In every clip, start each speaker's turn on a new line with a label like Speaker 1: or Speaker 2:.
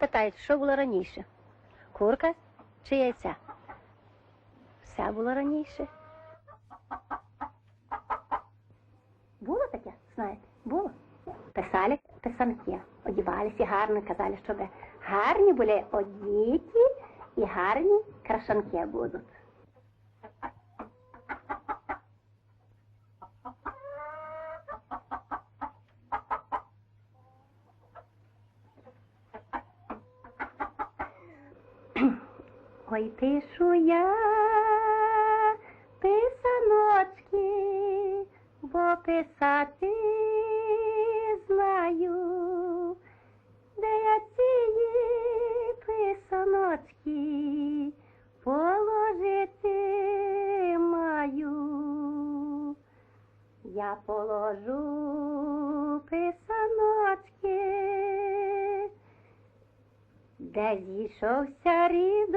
Speaker 1: Питають, що було раніше? Курка чи яйця? Все було раніше. Було таке, знаєте, було. Писали писанки, одівалися гарно, казали, щоб гарні були одіті і гарні крашанки будуть. Ой, пишу я писаночки, бо писати знаю, де я ці писаночки положити маю. Я положу писаночки де зійшовся рід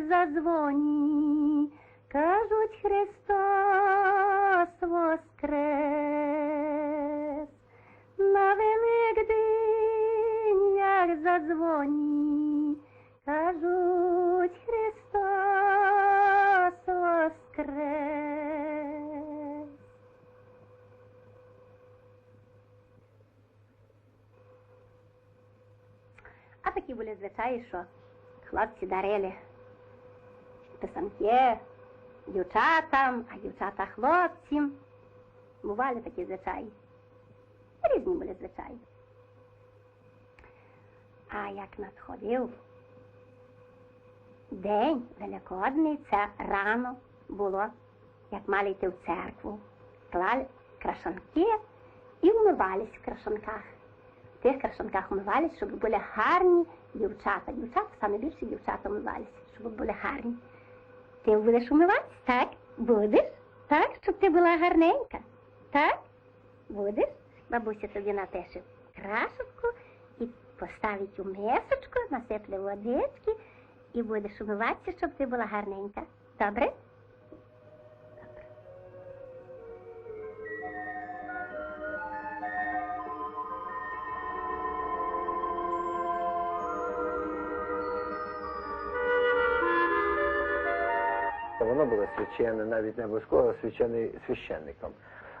Speaker 1: задзвоні, кажуть Христос воскрес. На Великдень, як задзвоні, кажуть Христос воскрес. А такі були звичаї, що хлопці дарили писанки дівчатам, а дівчата хлопцям. Бували такі звичаї. Різні були звичаї. А як надходив день Великодний, це рано було, як мали йти в церкву, клали крашанки і вмивались в крашанках в тих крашанках умивались, щоб були гарні дівчата. Дівчата, саме більше дівчата умивалися, щоб були гарні. Ти будеш умиватися? Так? Будеш? Так, щоб ти була гарненька. Так? Будеш? Бабуся тобі напише красочку і поставить у мисочку, насипле водички і будеш умиватися, щоб ти була гарненька. Добре? Добре.
Speaker 2: Священне, навіть не обов'язково священне священником.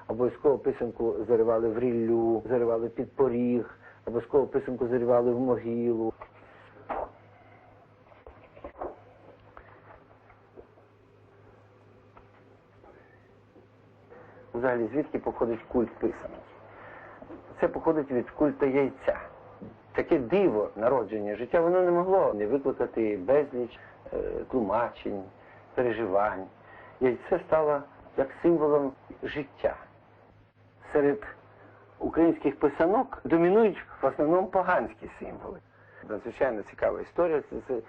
Speaker 2: Обов'язково писанку заривали в ріллю, заривали під поріг, обов'язково писанку заривали в могилу. Взагалі, звідки походить культ писанки? Це походить від культу яйця. Таке диво народження життя, воно не могло не викликати безліч е, тлумачень, переживань. Яйце стало як символом життя. Серед українських писанок домінують в основному поганські символи. Надзвичайно цікава історія з, з,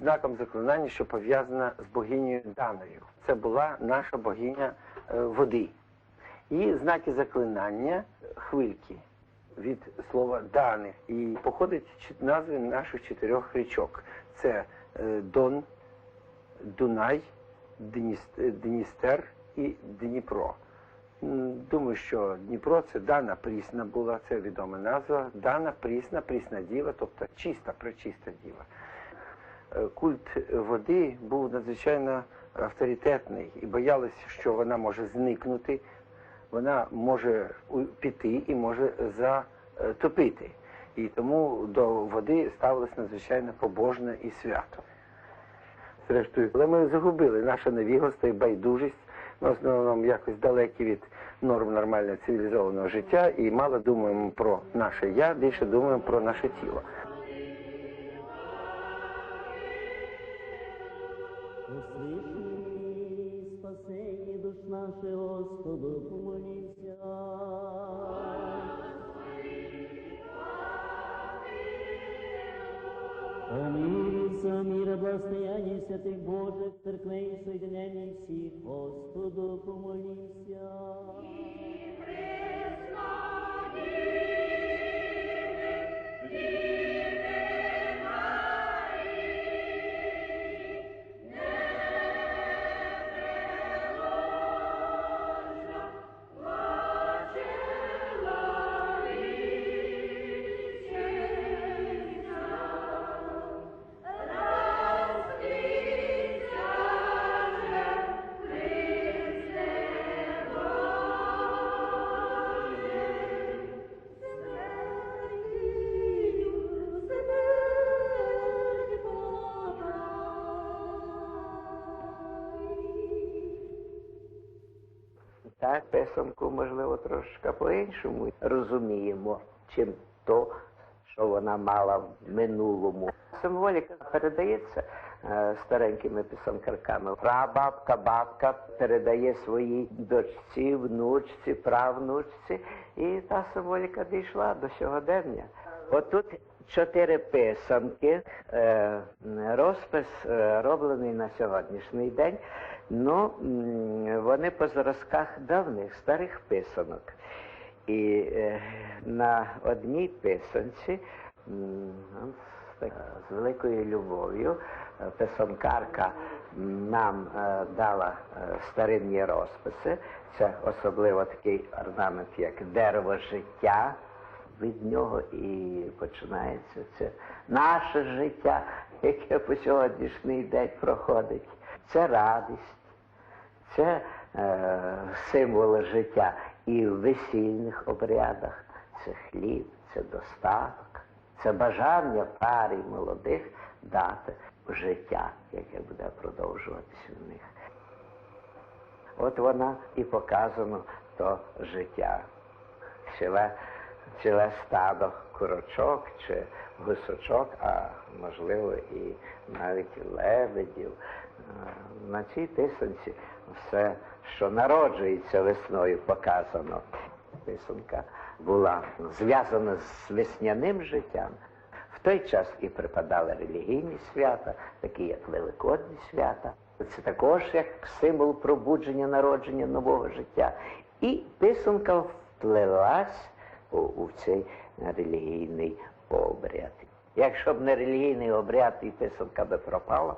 Speaker 2: знаком заклинання, що пов'язана з богинею Даною. Це була наша богиня е, води. І знаки заклинання хвильки від слова дани. І походить назви наших чотирьох річок. Це е, Дон, Дунай, Дністер і Дніпро. Думаю, що Дніпро це Дана Прісна була, це відома назва. Дана Прісна, Прісна діва, тобто чиста, пречиста діва. Е, Культ води був надзвичайно авторитетний і боялися, що вона може зникнути, вона може піти і може затопити. І тому до води ставилось надзвичайно побожне і свято. Зрештою, але ми загубили наше невігластво і байдужість, в основному якось далекі від норм нормального цивілізованого життя і мало думаємо про наше я, більше думаємо про наше тіло.
Speaker 3: Услыши, душ наших, Господу помолимся. О со мира, благостояние святых Божьих церквей, соединение всех, Господу помолимся.
Speaker 4: Lord, писанку, можливо, трошки по-іншому розуміємо, чим то, що вона мала в минулому. Символіка передається е, старенькими писанкарками. Прабабка, бабка передає своїй дочці, внучці, правнучці, і та символіка дійшла до сьогодення. Отут чотири писанки. Е, Розпис е, роблений на сьогоднішній день. Ну, вони по зразках давних старих писанок. І е, на одній писанці ну, з великою любов'ю е, писанкарка нам е, дала старинні розписи. Це особливо такий орнамент, як дерево життя. Від нього і починається це наше життя, яке по сьогоднішній день проходить. Це радість, це е, символи життя і в весільних обрядах, це хліб, це достаток, це бажання парі молодих дати життя, яке буде продовжуватися в них. От вона і показано то життя. Ціле, ціле стадо курочок чи гусочок, а можливо і навіть лебедів. Е, На цій писанці все, що народжується весною, показано. Писанка була зв'язана з весняним життям. В той час і припадали релігійні свята, такі як Великодні свята. Це також як символ пробудження, народження нового життя. І писанка вплилась у, у цей релігійний обряд. Якщо б не релігійний обряд, і писанка би пропала.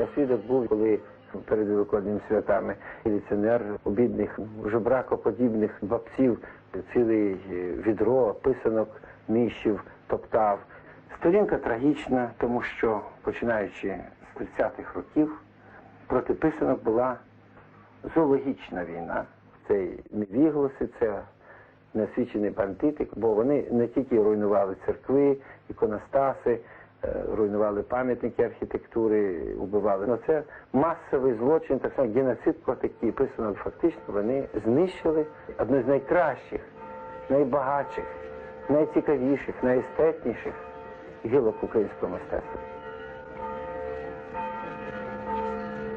Speaker 2: Я свідок був, коли перед великодніми святами міліціонер обідних жебракоподібних бабців ціле відро писанок міщів топтав. Сторінка трагічна, тому що починаючи з 30-х років проти писанок була зоологічна війна. Це невігласи, це насвічений бандити, бо вони не тільки руйнували церкви, іконостаси, е, руйнували пам'ятники архітектури, убивали. Но це масовий злочин, так само геноцид проти. Писано фактично, вони знищили одну з найкращих, найбагатших, найцікавіших, найестетніших гілок українського мистецтва.